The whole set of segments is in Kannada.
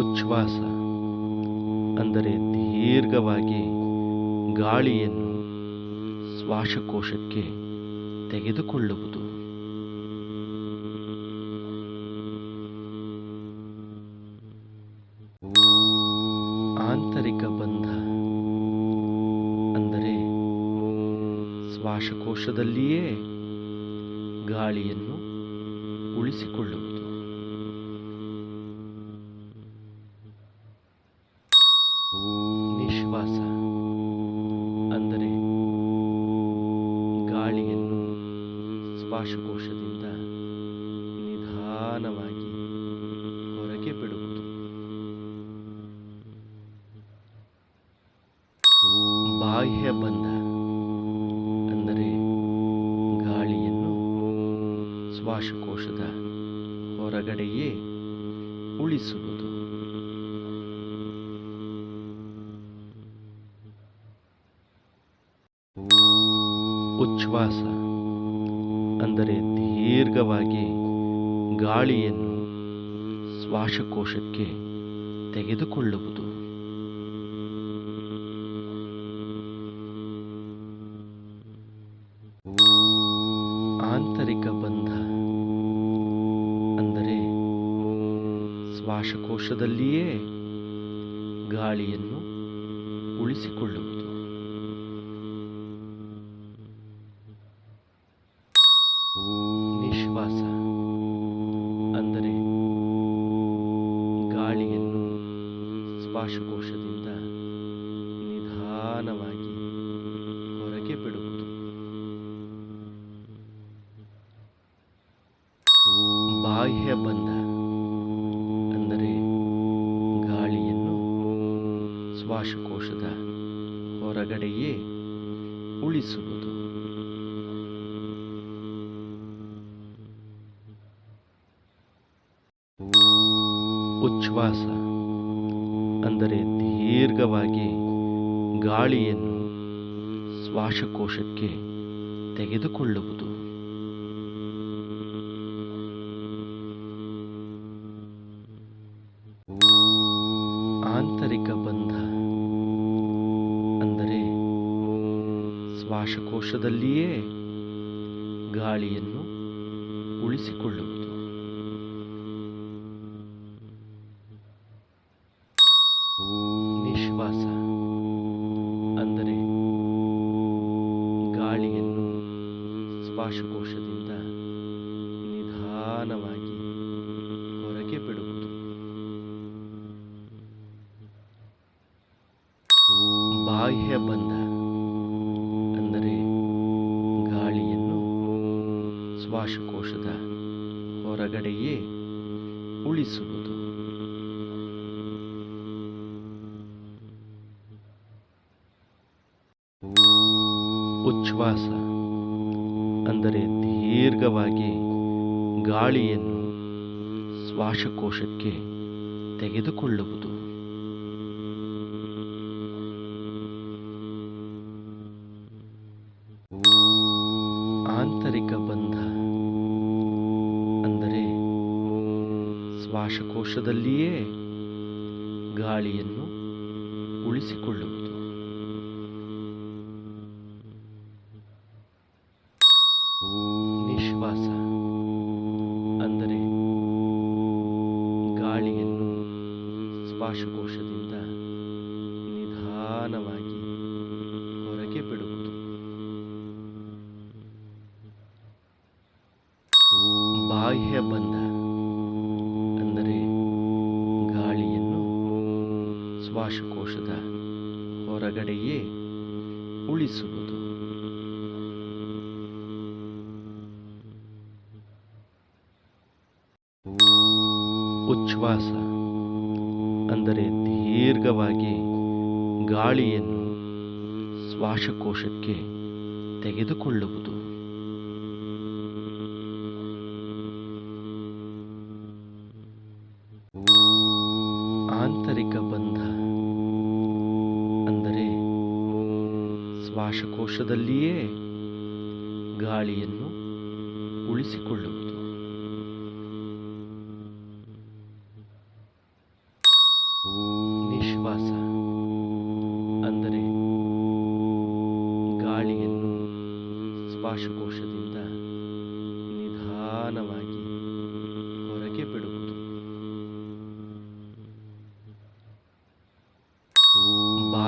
ಉಚ್ಛ್ವಾಸ ಅಂದರೆ ದೀರ್ಘವಾಗಿ ಗಾಳಿಯನ್ನು ಶ್ವಾಸಕೋಶಕ್ಕೆ ತೆಗೆದುಕೊಳ್ಳುವುದು. ಆಂತರಿಕ ಬಂಧ ಅಂದರೆ ಶ್ವಾಸಕೋಶದಲ್ಲಿಯೇ ಗಾಳಿಯನ್ನು ಉಳಿಸಿಕೊಳ್ಳುವುದು. ಶ್ವಾಸಕೋಶದಿಂದ ನಿಧಾನವಾಗಿ ದೀರ್ಘವಾಗಿ ಗಾಳಿಯನ್ನು ಶ್ವಾಸಕೋಶಕ್ಕೆ ತೆಗೆದುಕೊಳ್ಳುವುದು. ಆಂತರಿಕ ಬಂಧ ಅಂದರೆ ಶ್ವಾಸಕೋಶದಲ್ಲಿಯೇ ಗಾಳಿಯನ್ನು ಉಳಿಸಿಕೊಳ್ಳುವುದು. ಶ್ವಾಸಕೋಶದ ಹೊರಗಡೆಯೇ ಉಳಿಸುವುದು. ಉಚ್ಛ್ವಾಸ ಅಂದರೆ ದೀರ್ಘವಾಗಿ ಗಾಳಿಯನ್ನು ಶ್ವಾಸಕೋಶಕ್ಕೆ ತೆಗೆದುಕೊಳ್ಳುವುದು. ಶ್ವಾಸಕೋಶದಲ್ಲಿಯೇ ಗಾಳಿಯನ್ನು ಉಳಿಸಿಕೊಳ್ಳುವುದು. ಉಚ್ಛ್ವಾಸ ಅಂದರೆ ದೀರ್ಘವಾಗಿ ಗಾಳಿಯನ್ನು ಶ್ವಾಸಕೋಶಕ್ಕೆ ತೆಗೆದುಕೊಳ್ಳುವುದು. ಆಂತರಿಕ ಬಂಧ ಅಂದರೆ ಶ್ವಾಸಕೋಶದಲ್ಲಿಯೇ ಗಾಳಿಯನ್ನು ಉಳಿಸಿಕೊಳ್ಳುವುದು. ಶ್ವಾಸಕೋಶದಿಂದ ನಿಧಾನವಾಗಿ ಹೊರಗೆ ಬಿಡುವುದು. ಬಾಹ್ಯ ಬಂಧ ಅಂದರೆ ಗಾಳಿಯನ್ನು ಶ್ವಾಸಕೋಶದ ಹೊರಗಡೆಯೇ ಉಳಿಸುವುದು. ಉಚ್ಛ್ವಾಸ. ಗಾಳಿಯನ್ನು ಶ್ವಾಸಕೋಶಕ್ಕೆ ತೆಗೆದುಕೊಳ್ಳುವುದು. ಆಂತರಿಕ ಬಂಧ ಅಂದರೆ ಶ್ವಾಸಕೋಶದಲ್ಲಿಯೇ ಗಾಳಿಯನ್ನು ಉಳಿಸಿಕೊಳ್ಳುವುದು.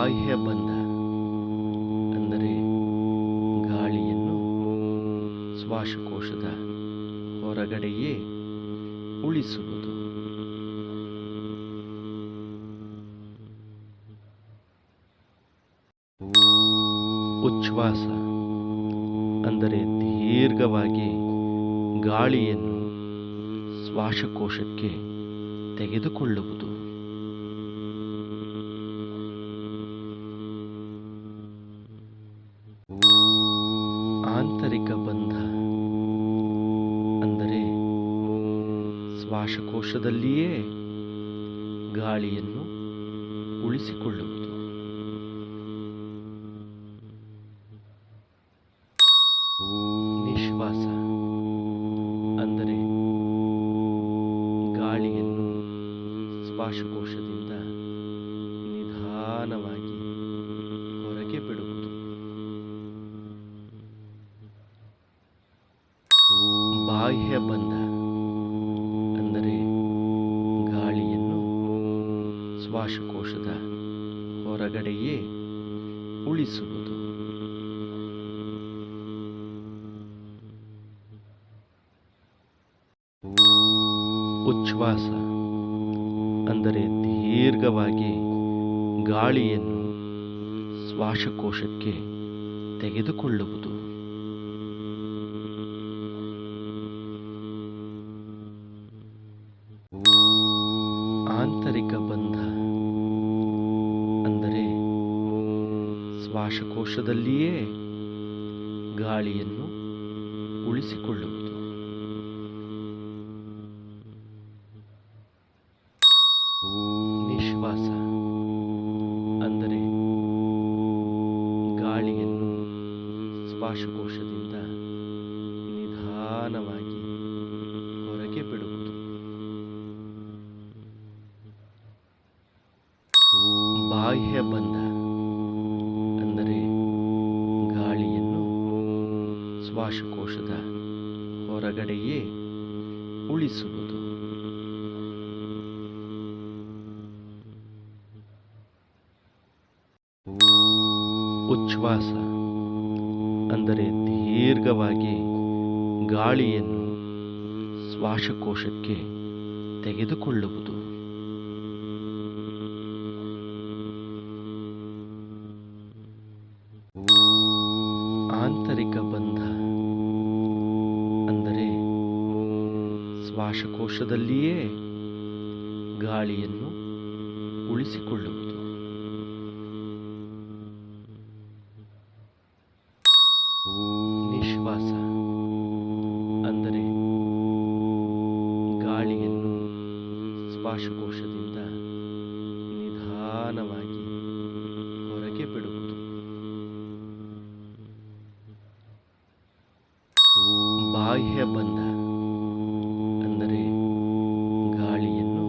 ಬಾಹ್ಯ ಬಂಧ ಅಂದರೆ ಗಾಳಿಯನ್ನು ಶ್ವಾಸಕೋಶದ ಹೊರಗಡೆಯೇ ಉಳಿಸುವುದು. ಉಚ್ಛ್ವಾಸ ಅಂದರೆ ದೀರ್ಘವಾಗಿ ಗಾಳಿಯನ್ನು ಶ್ವಾಸಕೋಶಕ್ಕೆ ತೆಗೆದುಕೊಳ್ಳುವುದು. ಶ್ವಾಸಕೋಶದಲ್ಲಿಯೇ ಗಾಳಿಯನ್ನು ಉಳಿಸಿಕೊಳ್ಳುವುದು. ಉಚ್ಛ್ವಾಸ ಅಂದರೆ ದೀರ್ಘವಾಗಿ ಗಾಳಿಯನ್ನು ಶ್ವಾಸಕೋಶಕ್ಕೆ ತೆಗೆದುಕೊಳ್ಳುವುದು. ಆಂತರಿಕ ಬಂಧ ಅಂದರೆ ಶ್ವಾಸಕೋಶದಲ್ಲಿಯೇ ಗಾಳಿಯನ್ನು ಉಳಿಸಿಕೊಳ್ಳುವುದು. ಶ್ವಾಸಕೋಶದಿಂದ ನಿಧಾನವಾಗಿ ಹೊರಗೆ ಬಿಡುವುದು. ಬಾಹ್ಯ ಬಂಧ ಅಂದರೆ ಗಾಳಿಯನ್ನು ಶ್ವಾಸಕೋಶದ ಹೊರಗಡೆಯೇ ಉಳಿಸುವುದು. ಉಚ್ಛ್ವಾಸ. ದೀರ್ಘವಾಗಿ ಗಾಳಿಯನ್ನು ಶ್ವಾಸಕೋಶಕ್ಕೆ ತೆಗೆದುಕೊಳ್ಳುವುದು. ಆಂತರಿಕ ಬಂಧ ಅಂದರೆ ಶ್ವಾಸಕೋಶದಲ್ಲಿಯೇ ಗಾಳಿಯನ್ನು ಉಳಿಸಿಕೊಳ್ಳುವುದು. ಬಾಹ್ಯ ಬಂಧ ಅಂದರೆ ಗಾಳಿಯನ್ನು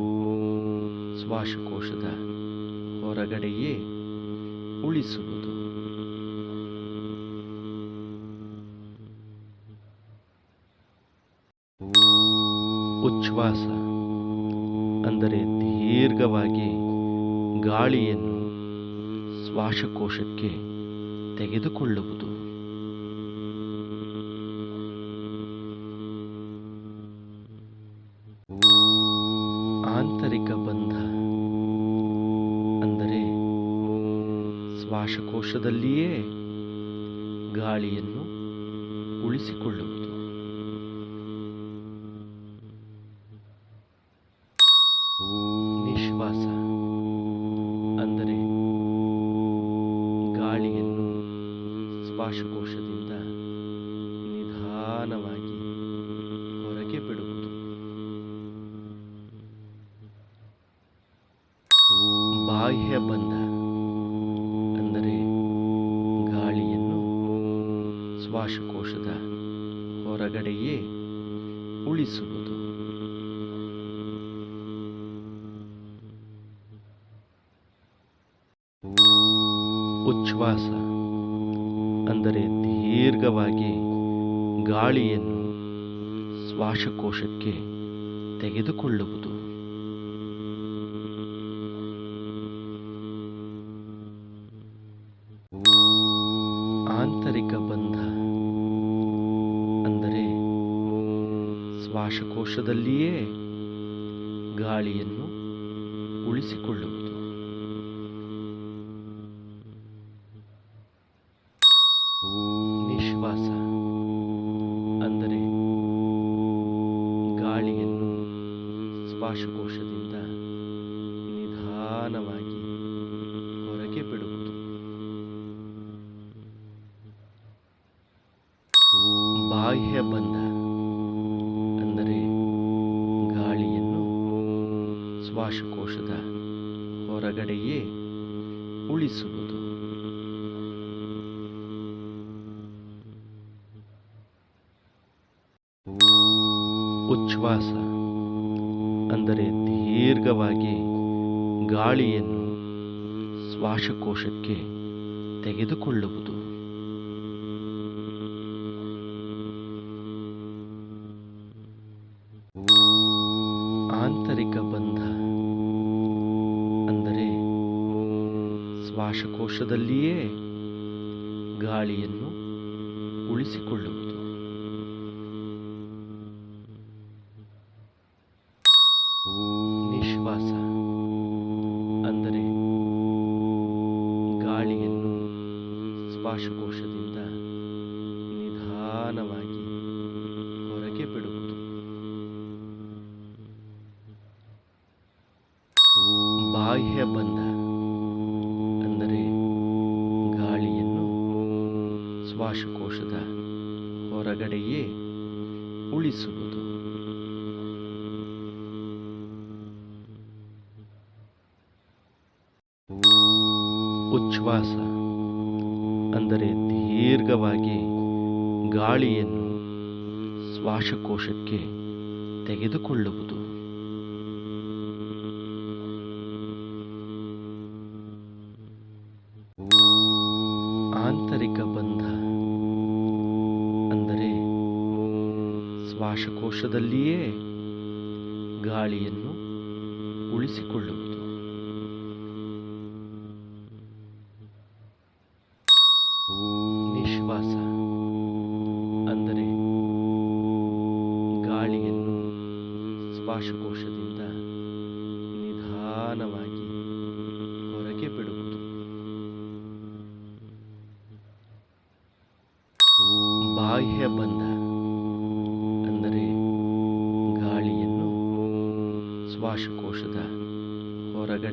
ಶ್ವಾಸಕೋಶದ ಹೊರಗಡೆಯೇ ಉಳಿಸುವುದು. ಉಚ್ಛ್ವಾಸ ಅಂದರೆ ದೀರ್ಘವಾಗಿ ಗಾಳಿಯನ್ನು ಶ್ವಾಸಕೋಶಕ್ಕೆ ತೆಗೆದುಕೊಳ್ಳುವುದು. ಶ್ವಾಸಕೋಶದಲ್ಲಿಯೇ ಗಾಳಿಯನ್ನು ಉಳಿಸಿಕೊಳ್ಳುವುದು. ಉಚ್ಛ್ವಾಸ ಅಂದರೆ ದೀರ್ಘವಾಗಿ ಗಾಳಿಯನ್ನು ಶ್ವಾಸಕೋಶಕ್ಕೆ ತೆಗೆದುಕೊಳ್ಳುವುದು. ಶ್ವಾಸಕೋಶದಲ್ಲಿಯೇ ಗಾಳಿಯನ್ನು ಉಳಿಸಿಕೊಳ್ಳುವುದು. ನಿಶ್ವಾಸ ಅಂದರೆ ಗಾಳಿಯನ್ನು ಶ್ವಾಸಕೋಶದಿಂದ ಗಾಳಿಯನ್ನು ಶ್ವಾಸಕೋಶಕ್ಕೆ ತೆಗೆದುಕೊಳ್ಳುವುದು. ಆಂತರಿಕ ಬಂಧ ಅಂದರೆ ಶ್ವಾಸಕೋಶದಲ್ಲಿಯೇ ಗಾಳಿಯನ್ನು ಉಳಿಸಿಕೊಳ್ಳುವುದು. ಬಾಹ್ಯ ಬಂಧ ಅಂದರೆ ಗಾಳಿಯನ್ನು ಶ್ವಾಸಕೋಶದ ಹೊರಗಡೆಯೇ ಉಳಿಸುವುದು. ಉಚ್ಛ್ವಾಸ ಅಂದರೆ ದೀರ್ಘವಾಗಿ ಗಾಳಿಯನ್ನು ಶ್ವಾಸಕೋಶಕ್ಕೆ ತೆಗೆದುಕೊಳ್ಳುವುದು. ಆಂತರಿಕ ಬಂಧ ಅಂದರೆ ಶ್ವಾಸಕೋಶದಲ್ಲಿಯೇ ಗಾಳಿಯನ್ನು ಉಳಿಸಿಕೊಳ್ಳುವುದು.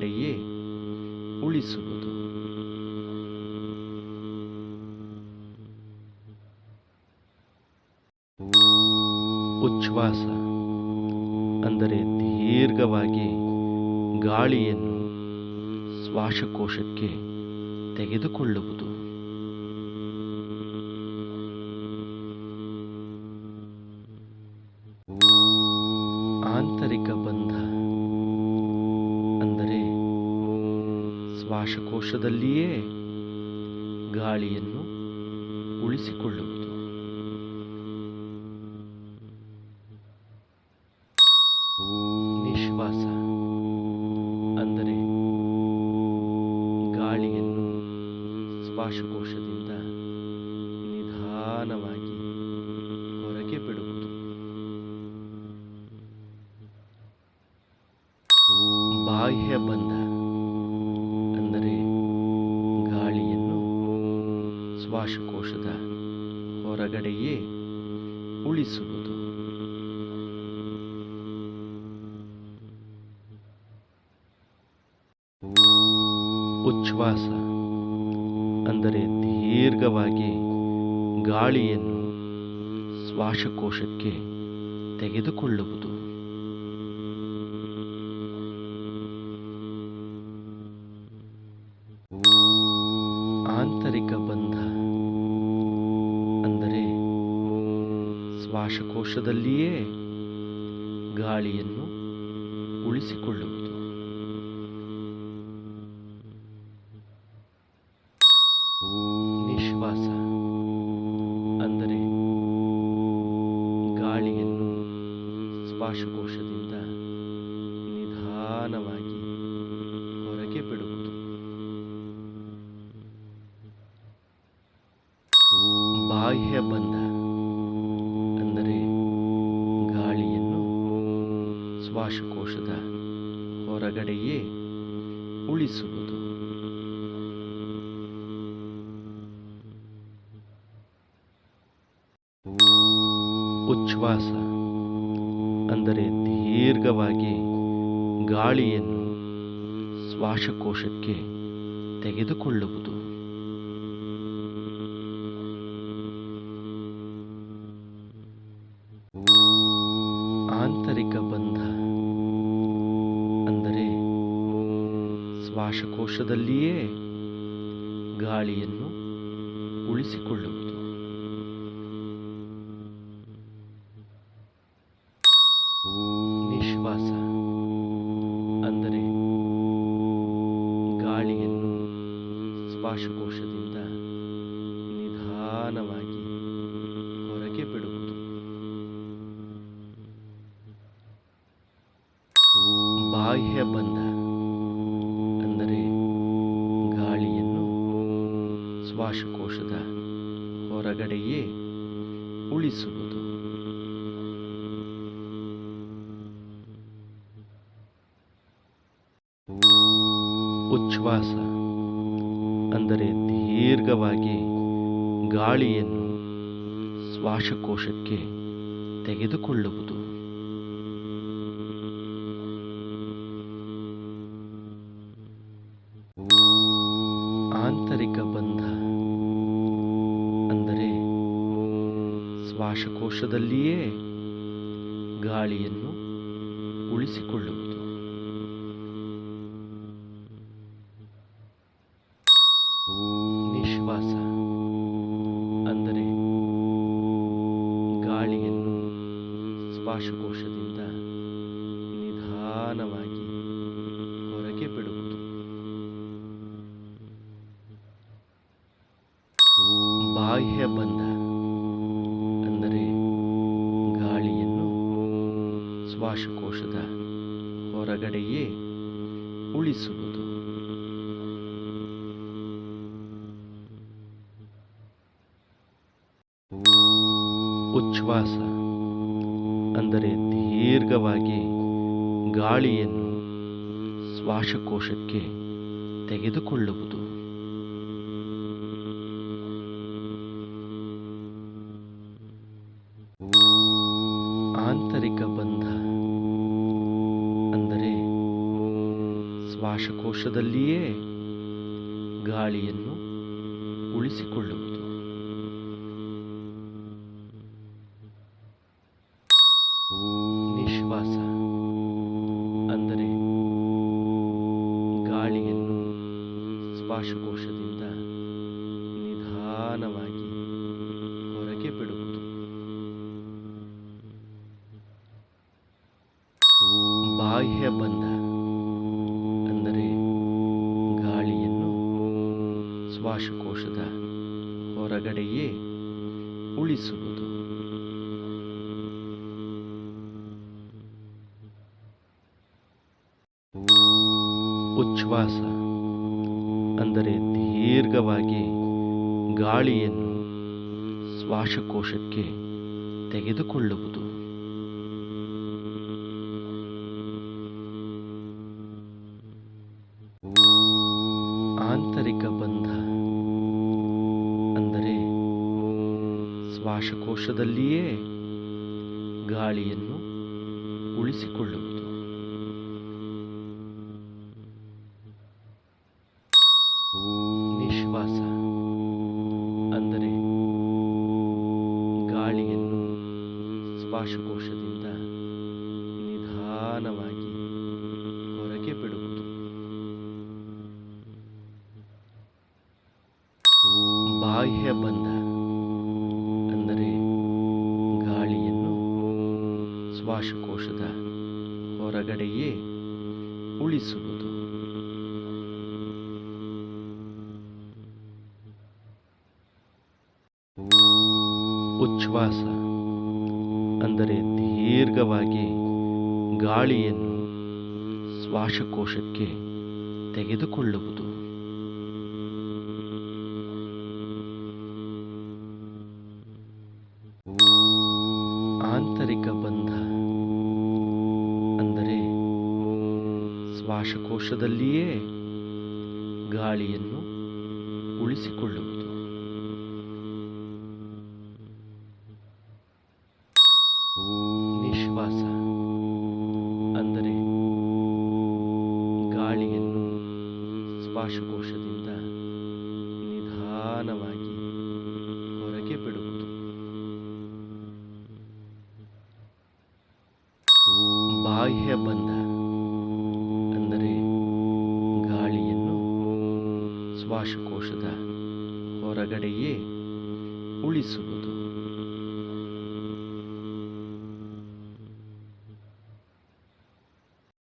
ಹೊರಗಡೆಯೇ ಉಳಿಸುವುದು. ಉಚ್ಛ್ವಾಸ ಅಂದರೆ ದೀರ್ಘವಾಗಿ ಗಾಳಿಯನ್ನು ಶ್ವಾಸಕೋಶಕ್ಕೆ ತೆಗೆದುಕೊಳ್ಳುವುದು. ಶ್ವಾಸಕೋಶದಲ್ಲಿಯೇ ಗಾಳಿಯನ್ನು ಉಳಿಸಿಕೊಳ್ಳುವುದು. ನಿಶ್ವಾಸ ಅಂದರೆ ಗಾಳಿಯನ್ನು ಶ್ವಾಸಕೋಶದಿಂದ ದೀರ್ಘವಾಗಿ ಗಾಳಿಯನ್ನು ಶ್ವಾಸಕೋಶಕ್ಕೆ ತೆಗೆದುಕೊಳ್ಳುವುದು. ಆಂತರಿಕ ಬಂಧ ಅಂದರೆ ಶ್ವಾಸಕೋಶದಲ್ಲಿಯೇ ಗಾಳಿಯನ್ನು ಉಳಿಸಿಕೊಳ್ಳುವುದು. ಶ್ವಾಸಕೋಶದ ಹೊರಗಡೆಯೇ ಉಳಿಸುವುದು. ಉಚ್ಛ್ವಾಸ ಅಂದರೆ ದೀರ್ಘವಾಗಿ ಗಾಳಿಯನ್ನು ಶ್ವಾಸಕೋಶಕ್ಕೆ ತೆಗೆದುಕೊಳ್ಳುವುದು. ಆಂತರಿಕ ಬಂಧ ಶ್ವಾಸಕೋಶದಲ್ಲಿಯೇ ಗಾಳಿಯನ್ನು ಉಳಿಸಿಕೊಳ್ಳುವುದು. ಶ್ವಾಸಕೋಶದ ಹೊರಗಡೆಯೇ ಉಳಿಸುವುದು. ಉಚ್ಛ್ವಾಸ ಅಂದರೆ ದೀರ್ಘವಾಗಿ ಗಾಳಿಯನ್ನು ಶ್ವಾಸಕೋಶಕ್ಕೆ ತೆಗೆದುಕೊಳ್ಳುವುದು. ಶ್ವಾಸಕೋಶದಿಂದ ನಿಧಾನವಾಗಿ ಹೊರಗೆ ಬಿಡುವುದು. ಬಾಹ್ಯ ಬಂಧ ಅಂದರೆ ಗಾಳಿಯನ್ನು ಶ್ವಾಸಕೋಶದ ಹೊರಗಡೆಯೇ ಉಳಿಸುವುದು. ಉಚ್ಛ್ವಾಸ. ಅಂದರೆ ದೀರ್ಘವಾಗಿ ಗಾಳಿಯನ್ನು ಶ್ವಾಸಕೋಶಕ್ಕೆ ತೆಗೆದುಕೊಳ್ಳುವುದು. ಆಂತರಿಕ ಬಂಧ ಅಂದರೆ ಶ್ವಾಸಕೋಶದಲ್ಲಿಯೇ ಗಾಳಿಯನ್ನು ಉಳಿಸಿಕೊಳ್ಳುವುದು. ಉಚ್ಛ್ವಾಸ ಅಂದರೆ ದೀರ್ಘವಾಗಿ ಗಾಳಿಯನ್ನು ಶ್ವಾಸಕೋಶಕ್ಕೆ ತೆಗೆದುಕೊಳ್ಳುವುದು. ಶ್ವಾಸಕೋಶದಲ್ಲಿಯೇ ಗಾಳಿಯನ್ನು ಉಳಿಸಿಕೊಳ್ಳುವುದು. ಶ್ವಾಸಕೋಶದ ಹೊರಗಡೆಯೇ ಉಳಿಸುವುದು. ಉಚ್ಛ್ವಾಸ ಅಂದರೆ ದೀರ್ಘವಾಗಿ ಗಾಳಿಯನ್ನು ಶ್ವಾಸಕೋಶಕ್ಕೆ ತೆಗೆದುಕೊಳ್ಳುವುದು. ಶ್ವಾಸಕೋಶದಲ್ಲಿಯೇ ಗಾಳಿಯನ್ನು ಉಳಿಸಿಕೊಳ್ಳುವುದು.